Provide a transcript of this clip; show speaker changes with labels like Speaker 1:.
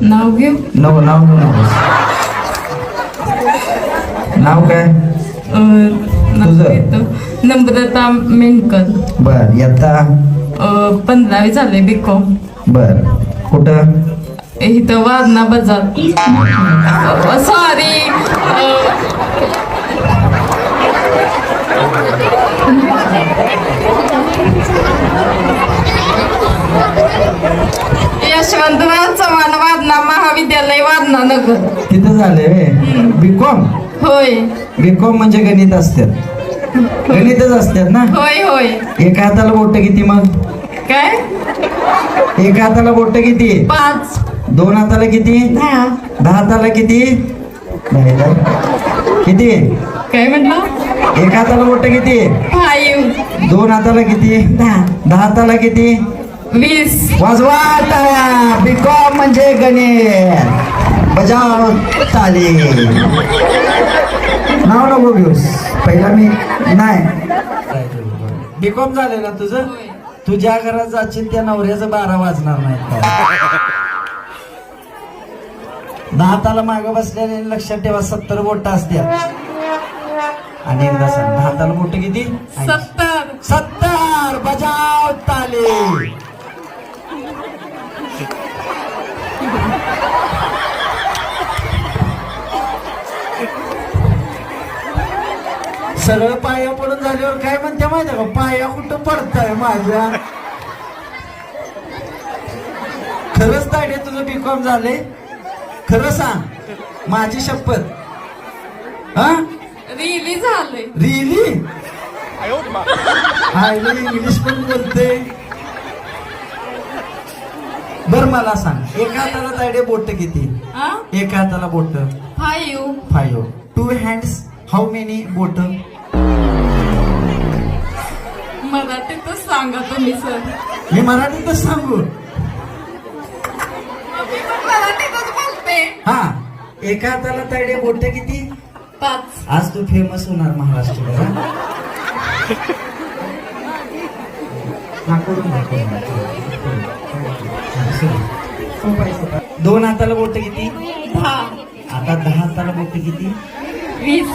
Speaker 1: नाव घेऊ?
Speaker 2: नको नाव घेऊ नकोस नाव काय? तुझं?
Speaker 1: नम्रता मेंढकर
Speaker 2: बर येता
Speaker 1: अं, पंधरावी झाले बी कॉम
Speaker 2: बर. कुठं?
Speaker 1: इथं वारणा बाजार. सॉरी
Speaker 2: तिथं झाले बीकॉम
Speaker 1: होय.
Speaker 2: बीकॉम म्हणजे गणित असतात गणितच असतात ना?
Speaker 1: होय होय.
Speaker 2: एका हाताला बोट किती मग?
Speaker 1: काय?
Speaker 2: एका हाताला बोट किती?
Speaker 1: पाच.
Speaker 2: दोन हाताला किती?
Speaker 1: दहा.
Speaker 2: हाताला किती. किती?
Speaker 1: काय म्हटलं?
Speaker 2: एका हाताला बोट किती?
Speaker 1: फाईव्ह.
Speaker 2: दोन हाताला किती?
Speaker 1: दहा.
Speaker 2: दहा हाताला किती?
Speaker 1: वीस.
Speaker 2: वाजवा बीकॉम म्हणजे गणित. बजाव ताली नाव नको घेऊस. पहिला मी नाही. बीकॉम झालं ना तुझं? तुझ्या घरात जाशील त्या नवऱ्याचं बारा वाजणार नाही. दहा ताला बसलेले लक्षात ठेवा सत्तर बोट असत्या आणि एकदा सांग दहा ताला बोट किती? सगळं पाया पडून झाल्यावर काय म्हणते माहिती का? पाया कुठं पडताय माझ्या? खरंच ताडे तुझं बीकॉम झाले खरं सांग माझी शपथ. हा?
Speaker 1: रिली झाले
Speaker 2: रिली आयली इंग्लिश पण बोलते बर मला सांग एका हाताला तायडे बोट किती?
Speaker 1: हा?
Speaker 2: एका हाताला बोट.
Speaker 1: Five
Speaker 2: five two hands how many बोट?
Speaker 1: मराठीतच सांगा तुम्ही सर.
Speaker 2: मी मराठीतच सांगू.
Speaker 1: मराठीतच बोलते.
Speaker 2: हा एका हाताला तायडे बोट किती?
Speaker 1: पाच.
Speaker 2: आज तू फेमस होणार दाखव. दोन हाताला बोट किती?
Speaker 1: दहा.
Speaker 2: आता दहा हाताला बोट किती?
Speaker 1: वीस.